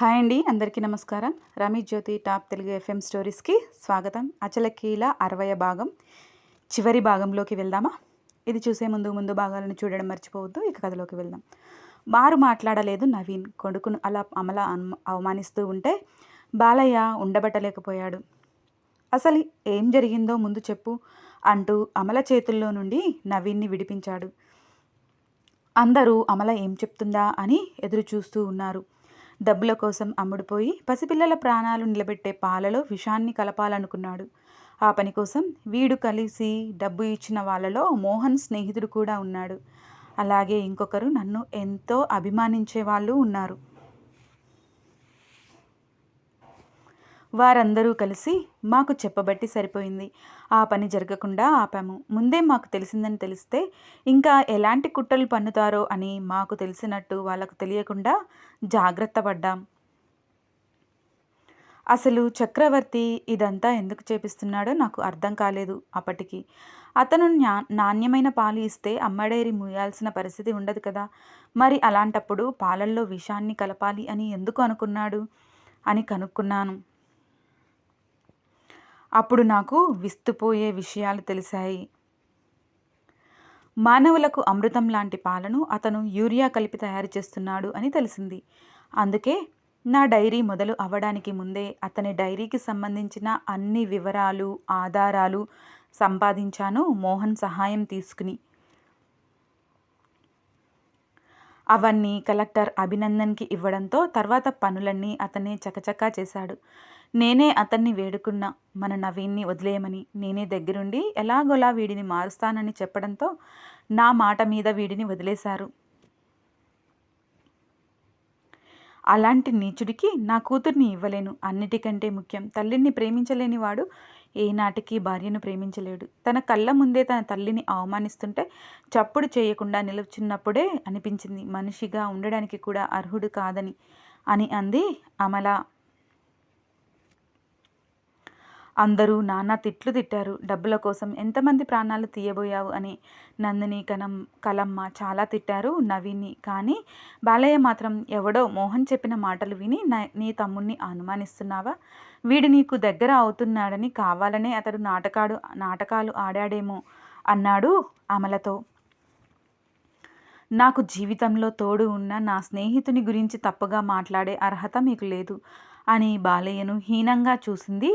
Hi అండి అందరికీ నమస్కారం. రమేష్ జ్యోతి టాప్ తెలుగు ఎఫ్ఎం స్టోరీస్కి స్వాగతం. అచలకీల అరవయ భాగం. చివరి భాగంలోకి వెళ్దామా? ఇది చూసే ముందు ముందు భాగాలను చూడడం మర్చిపోవద్దు ఇక కథలోకి వెళ్దాం. మారు మాట్లాడలేదు నవీన్. కొడుకును అలా అమల అవమానిస్తూ ఉంటే బాలయ్య ఉండబట్టలేకపోయాడు. అసలు ఏం జరిగిందో ముందు చెప్పు అంటూ అమల చేతుల్లో నుండి నవీన్ని విడిపించాడు. అందరూ అమల ఏం చెప్తుందా అని ఎదురు చూస్తూ ఉన్నారు. డబ్బుల కోసం అమ్ముడుపోయి పసిపిల్లల ప్రాణాలు నిలబెట్టే పాలలో విషాన్ని కలపాలనుకున్నాడు. ఆ పని కోసం వీడు కలిసి డబ్బు ఇచ్చిన వాళ్ళలో మోహన్ స్నేహితుడు కూడా ఉన్నాడు. అలాగే ఇంకొకరు నన్ను ఎంతో అభిమానించే వాళ్ళు ఉన్నారు. వారందరూ కలిసి మాకు చెప్పబట్టి సరిపోయింది. ఆ పని జరగకుండా ఆపాము. ముందే మాకు తెలిసిందని తెలిస్తే ఇంకా ఎలాంటి కుట్రలు పన్నుతారో అని మాకు తెలిసినట్టు వాళ్ళకు తెలియకుండా జాగ్రత్త పడ్డాం. అసలు చక్రవర్తి ఇదంతా ఎందుకు చేపిస్తున్నాడో నాకు అర్థం కాలేదు అప్పటికి. అతను న్యా నాణ్యమైన పాలు ఇస్తే అమ్మడేరి మూయాల్సిన పరిస్థితి ఉండదు కదా. మరి అలాంటప్పుడు పాలల్లో విషాన్ని కలపాలి అని ఎందుకు అనుకున్నాడు? అని కనుక్కున్నాను. అప్పుడు నాకు విస్తుపోయే విషయాలు తెలిసాయి. మానవులకు అమృతం లాంటి పాలను అతను యూరియా కలిపి తయారు చేస్తున్నాడు అని తెలిసింది. అందుకే నా డైరీ మొదలు అవ్వడానికి ముందే అతని డైరీకి సంబంధించిన అన్ని వివరాలు ఆధారాలు సంపాదించాను మోహన్ సహాయం తీసుకుని. అవన్నీ కలెక్టర్ అభినందన్కి ఇవ్వడంతో తర్వాత పనులన్నీ అతనే చకచకా చేశాడు. నేనే అతన్ని వేడుకున్నా మన నవీన్ని వదిలేయమని నేనే దగ్గరుండి ఎలాగోలా వీడిని మారుస్తానని చెప్పడంతో నా మాట మీద వీడిని వదిలేశారు. అలాంటి నీచుడికి నా కూతుర్ని ఇవ్వలేను. అన్నిటికంటే ముఖ్యం తల్లిని ప్రేమించలేని వాడు ఏనాటికి భార్యను ప్రేమించలేడు. తన కళ్ళ ముందే తన తల్లిని అవమానిస్తుంటే చప్పుడు చేయకుండా నిలుచున్నప్పుడే అనిపించింది. మనిషిగా ఉండడానికి కూడా అర్హుడు కాదని అని అంది అమల. అందరూ నానా తిట్లు తిట్టారు. డబ్బుల కోసం ఎంతమంది ప్రాణాలు తీయబోయావు అని నందిని కనం కలమ్మ చాలా తిట్టారు నవీన్ని. కానీ బాలయ్య మాత్రం ఎవడో మోహన్ చెప్పిన మాటలు విని నీ తమ్ముణ్ణి అనుమానిస్తున్నావా? వీడు నీకు దగ్గర అవుతున్నాడని కావాలనే అతడు నాటకాడు నాటకాలు ఆడాడేమో అన్నాడు అమలతో. నాకు జీవితంలో తోడు ఉన్న నా స్నేహితుని గురించి తప్పుగా మాట్లాడే అర్హత మీకు లేదు అని బాలయ్యను హీనంగా చూసింది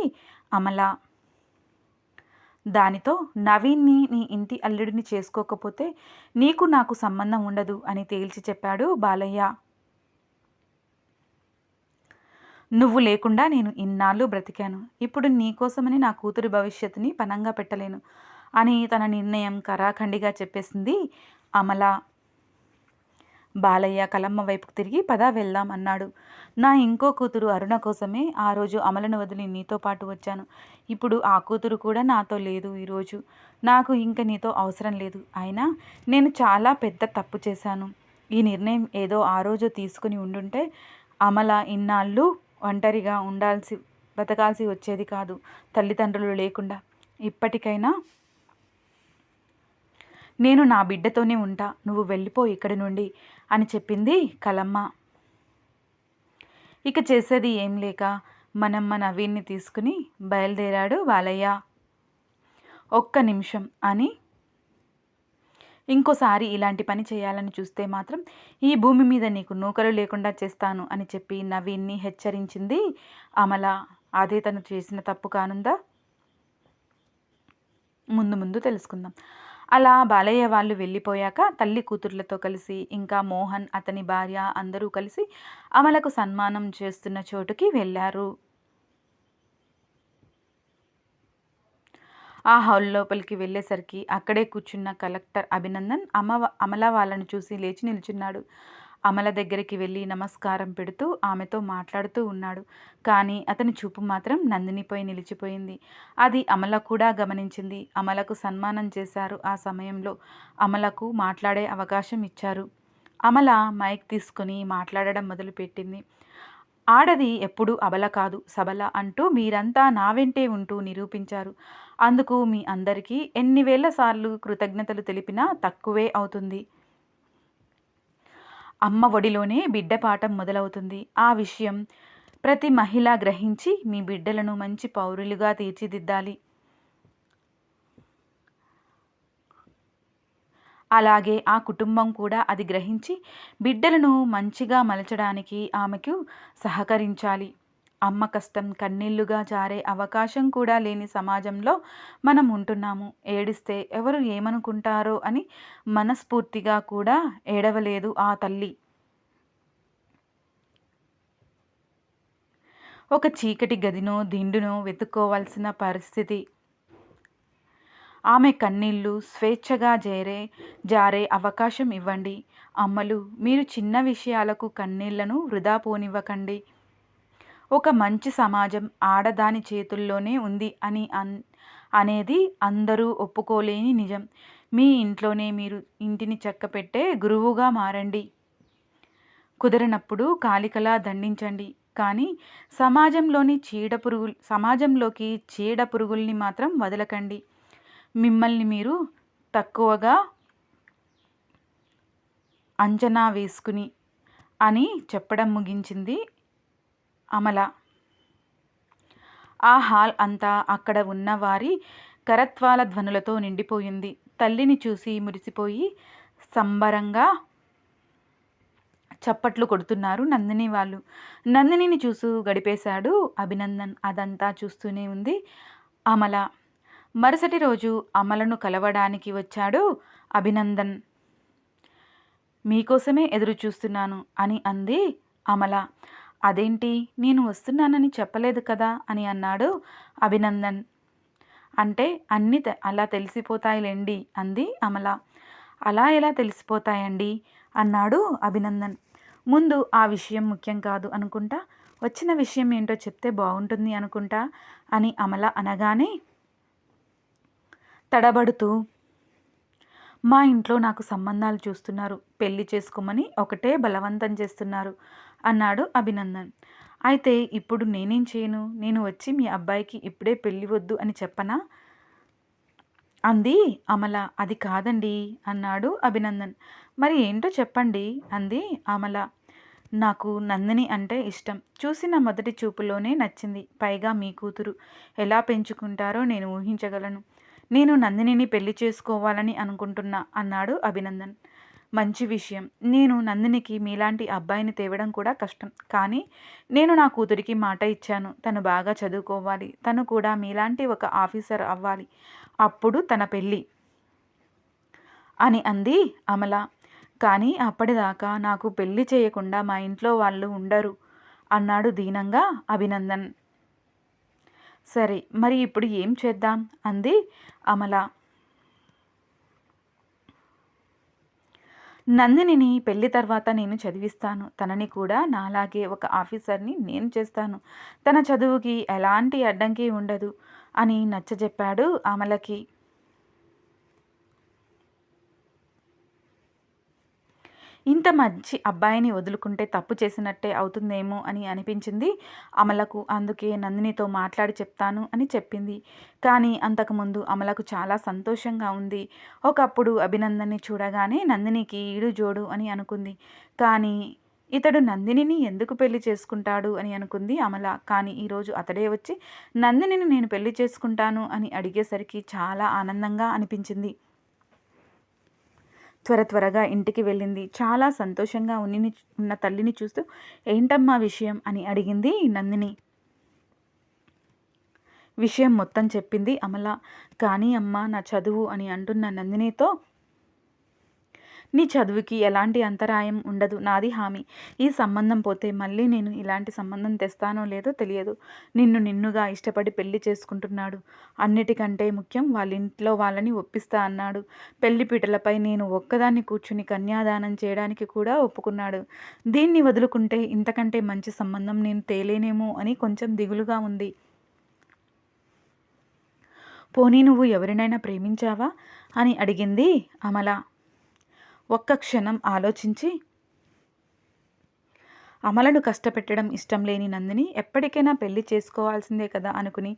అమల. దానితో నవీన్ని నీ ఇంటి అల్లుడిని చేసుకోకపోతే నీకు నాకు సంబంధం ఉండదు అని తేల్చి చెప్పాడు బాలయ్య. నువ్వు లేకుండా నేను ఇన్నాళ్ళు బ్రతికాను. ఇప్పుడు నీకోసమని నా కూతురి భవిష్యత్తుని పనంగా పెట్టలేను అని తన నిర్ణయం కరాఖండిగా చెప్పేసింది అమల. బాలయ్య కలమ్మ వైపుకు తిరిగి పదా వెళ్దాం అన్నాడు. నా ఇంకో కూతురు అరుణ కోసమే ఆ రోజు అమలను వదిలి నీతో పాటు వచ్చాను. ఇప్పుడు ఆ కూతురు కూడా నాతో లేదు ఈరోజు నాకు ఇంక నీతో అవసరం లేదు. అయినా నేను చాలా పెద్ద తప్పు చేశాను. ఈ నిర్ణయం ఏదో ఆ రోజు తీసుకుని ఉండుంటే అమల ఇన్నాళ్ళు ఒంటరిగా ఉండాల్సి బ్రతకాల్సి వచ్చేది కాదు తల్లిదండ్రులు లేకుండా. ఇప్పటికైనా నేను నా బిడ్డతోనే ఉంటా. నువ్వు వెళ్ళిపో ఇక్కడి నుండి. అని చెప్పింది కలమ్మ. ఇక చేసేది ఏం లేక మనమ్మ నవీన్ని తీసుకుని బయలుదేరాడు బాలయ్య ఒక్క నిమిషం అని. ఇంకోసారి ఇలాంటి పని చేయాలని చూస్తే మాత్రం ఈ భూమి మీద నీకు నూకలు లేకుండా చేస్తాను అని చెప్పి నవీన్ని హెచ్చరించింది అమల. అదే తను చేసిన తప్పు కానుందా? ముందు ముందు తెలుసుకుందాం. అలా బాలయ్య వాళ్ళు వెళ్ళిపోయాక తల్లి కూతుర్లతో కలిసి ఇంకా మోహన్ అతని భార్య అందరూ కలిసి అమలకు సన్మానం చేస్తున్న చోటుకి వెళ్ళారు. ఆ హాల్ లోపలికి వెళ్ళేసరికి అక్కడే కూర్చున్న కలెక్టర్ అభినందన్ అమ అమల వాళ్ళను చూసి లేచి నిల్చున్నాడు. అమల దగ్గరికి వెళ్ళి నమస్కారం పెడుతూ ఆమెతో మాట్లాడుతూ ఉన్నాడు. కానీ అతని చూపు మాత్రం నందినిపై నిలిచిపోయింది. అది అమల కూడా గమనించింది. అమలకు సన్మానం చేశారు ఆ సమయంలో. అమలకు మాట్లాడే అవకాశం ఇచ్చారు. అమల మైక్ తీసుకొని మాట్లాడడం మొదలుపెట్టింది. ఆడది ఎప్పుడూ అబల కాదు సబల అంటూ మీరంతా నా వెంటే ఉంటూ నిరూపించారు. అందుకు మీ అందరికీ ఎన్ని వేల సార్లు కృతజ్ఞతలు తెలిపినా తక్కువే అవుతుంది. అమ్మ ఒడిలోనే బిడ్డ పాఠం మొదలవుతుంది. ఆ విషయం ప్రతి మహిళ గ్రహించి మీ బిడ్డలను మంచి పౌరులుగా తీర్చిదిద్దాలి. అలాగే ఆ కుటుంబం కూడా అది గ్రహించి బిడ్డలను మంచిగా మలచడానికి ఆమెకు సహకరించాలి. అమ్మ కష్టం కన్నీళ్ళుగా జారే అవకాశం కూడా లేని సమాజంలో మనం ఉంటున్నాము. ఏడిస్తే ఎవరు ఏమనుకుంటారో అని మనస్ఫూర్తిగా కూడా ఏడవలేదు ఆ తల్లి. ఒక చీకటి గదినో దిండునో వెతుక్కోవాల్సిన పరిస్థితి. ఆమె కన్నీళ్ళు స్వేచ్ఛగా చేరే జారే అవకాశం ఇవ్వండి. అమ్మలు మీరు చిన్న విషయాలకు కన్నీళ్ళను వృధా పోనివ్వకండి. ఒక మంచి సమాజం ఆడదాని చేతుల్లోనే ఉంది అని అన్ అనేది అందరూ ఒప్పుకోలేని నిజం. మీ ఇంట్లోనే మీరు ఇంటిని చక్కపెట్టే గురువుగా మారండి. కుదరనప్పుడు కాలికలా దండించండి. కానీ సమాజంలోని చీడ పురుగులు సమాజంలోకి చీడ పురుగుల్ని మాత్రం వదలకండి. మిమ్మల్ని మీరు తక్కువగా అంచనా వేసుకుని అని చెప్పడం ముగించింది అమల. ఆ హాల్ అంతా అక్కడ ఉన్నవారి కరత్వాల ధ్వనులతో నిండిపోయింది. తల్లిని చూసి మురిసిపోయి సంబరంగా చప్పట్లు కొడుతున్నారు నందిని వాళ్ళు. నందినిని చూసు గడిపేశాడు అభినందన్. అదంతా చూస్తూనే ఉంది అమల. మరుసటి రోజు అమలను కలవడానికి వచ్చాడు అభినందన్. మీకోసమే ఎదురు చూస్తున్నాను అని అంది అమల. అదేంటి? నేను వస్తున్నానని చెప్పలేదు కదా అని అన్నాడు అభినందన్. అంటే అన్నీ అలా తెలిసిపోతాయిలేండి అంది అమల. అలా ఎలా తెలిసిపోతాయండి? అన్నాడు అభినందన్. ముందు ఆ విషయం ముఖ్యం కాదు అనుకుంటా? వచ్చిన విషయం ఏంటో చెప్తే బాగుంటుంది అనుకుంటా? అని అమల అనగానే తడబడుతూ మా ఇంట్లో నాకు సంబంధాలు చూస్తున్నారు. పెళ్ళి చేసుకోమని ఒకటే బలవంతం చేస్తున్నారు. అన్నాడు అభినందన్. అయితే ఇప్పుడు నేనేం చేయను? నేను వచ్చి మీ అబ్బాయికి ఇప్పుడే పెళ్ళి వద్దు అని చెప్పనా? అంది అమల. అది కాదండి అన్నాడు అభినందన్. మరి ఏంటో చెప్పండి అంది అమల. నాకు నందిని అంటే ఇష్టం. చూసిన మొదటి చూపులోనే నచ్చింది. పైగా మీ కూతురు ఎలా పెంచుకుంటారో నేను ఊహించగలను. నేను నందినిని పెళ్ళి చేసుకోవాలని అనుకుంటున్నా అన్నాడు అభినందన్. మంచి విషయం. నేను నందినికి మీలాంటి అబ్బాయిని తేవడం కూడా కష్టం. కానీ నేను నా కూతురికి మాట ఇచ్చాను. తను బాగా చదువుకోవాలి. తను కూడా మీలాంటి ఒక ఆఫీసర్ అవ్వాలి. అప్పుడు తన పెళ్ళి అని అంది అమల. కానీ అప్పటిదాకా నాకు పెళ్ళి చేయకుండా మా ఇంట్లో వాళ్ళు ఉండరు అన్నాడు దీనంగా అభినందన్. సరే మరి ఇప్పుడు ఏం చేద్దాం? అంది అమల. నందినిని పెళ్ళి తర్వాత నేను చదివిస్తాను. తనని కూడా నాలాగే ఒక ఆఫీసర్ని నేను చేస్తాను. తన చదువుకి ఎలాంటి అడ్డంకి ఉండదు అని నచ్చజెప్పాడు అమలకి ఇంత మంచి అబ్బాయిని వదులుకుంటే తప్పు చేసినట్టే అవుతుందేమో అని అనిపించింది. అమలకు అందుకే నందినితో మాట్లాడి చెప్తాను అని చెప్పింది. కానీ అంతకుముందు అమలకు చాలా సంతోషంగా ఉంది. ఒకప్పుడు అభినందన్ని చూడగానే నందినికి ఈడు జోడు అని అనుకుంది. కానీ ఇతడు నందినిని ఎందుకు పెళ్ళి చేసుకుంటాడు అని అనుకుంది అమల. కానీ ఈరోజు అతడే వచ్చి నందినిని నేను పెళ్ళి చేసుకుంటాను అని అడిగేసరికి చాలా ఆనందంగా అనిపించింది. త్వర త్వరగా ఇంటికి వెళ్ళింది. చాలా సంతోషంగా ఉన్ని ఉన్న తల్లిని చూస్తూ ఏంటమ్మా విషయం? అని అడిగింది నందిని. విషయం మొత్తం చెప్పింది అమల. కానీ అమ్మ నా చదువు అని అంటున్న నందినితో నీ చదువుకి ఎలాంటి అంతరాయం ఉండదు. నాది హామీ. ఈ సంబంధం పోతే మళ్ళీ నేను ఇలాంటి సంబంధం తెస్తానో లేదో తెలియదు. నిన్ను నిన్నుగా ఇష్టపడి పెళ్ళి చేసుకుంటున్నాడు. అన్నిటికంటే ముఖ్యం వాళ్ళ ఇంట్లో వాళ్ళని ఒప్పిస్తా అన్నాడు. పెళ్ళి పీటలపై నేను ఒక్కదాన్ని కూర్చుని కన్యాదానం చేయడానికి కూడా ఒప్పుకున్నాడు. దీన్ని వదులుకుంటే ఇంతకంటే మంచి సంబంధం నేను తేలేనేమో అని కొంచెం దిగులుగా ఉంది. పోనీ నువ్వు ఎవరినైనా ప్రేమించావా? అని అడిగింది అమల. ఒక్క క్షణం ఆలోచించి అమలను కష్టపెట్టడం ఇష్టం లేని నందిని ఎప్పటికైనా పెళ్ళి చేసుకోవాల్సిందే కదా అనుకుని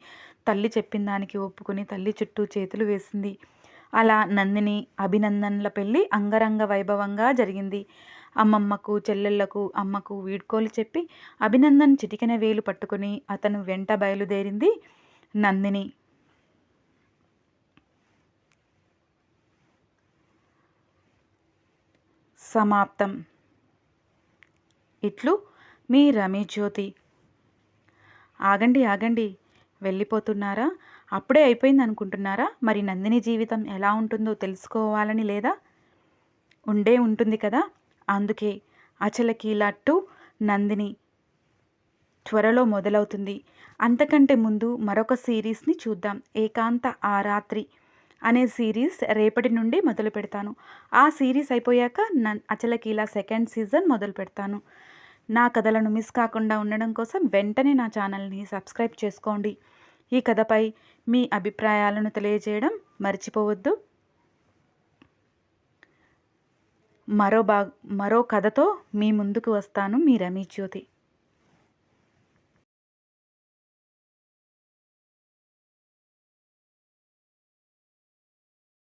తల్లి చెప్పిన దానికి ఒప్పుకుని తల్లి చుట్టూ చేతులు వేసింది. అలా నందిని అభినందన్ల పెళ్ళి అంగరంగ వైభవంగా జరిగింది. అమ్మమ్మకు చెల్లెళ్ళకు అమ్మకు వీడ్కోలు చెప్పి అభినందన్ చిటికెన వేలు పట్టుకుని అతను వెంట బయలుదేరింది నందిని. సమాప్తం. ఇట్లు మీ రమేష్ జ్యోతి ఆగండి ఆగండి. వెళ్ళిపోతున్నారా? అప్పుడే అయిపోయింది అనుకుంటున్నారా? మరి నందిని జీవితం ఎలా ఉంటుందో తెలుసుకోవాలని లేదా? ఉండే ఉంటుంది కదా? అందుకే అచలకి లట్టు నందిని త్వరలో మొదలవుతుంది. అంతకంటే ముందు మరొక సిరీస్ని చూద్దాం. ఏకాంత ఆ రాత్రి అనే సిరీస్ రేపటి నుండి మొదలు పెడతాను. ఆ సిరీస్ అయిపోయాక నన్ సెకండ్ సీజన్ మొదలు పెడతాను. నా కథలను మిస్ కాకుండా ఉండడం కోసం వెంటనే నా ఛానల్ని సబ్స్క్రైబ్ చేసుకోండి. ఈ కథపై మీ అభిప్రాయాలను తెలియజేయడం మర్చిపోవద్దు. మరో బా మరో కథతో మీ ముందుకు వస్తాను మీ రమీ జ్యోతి.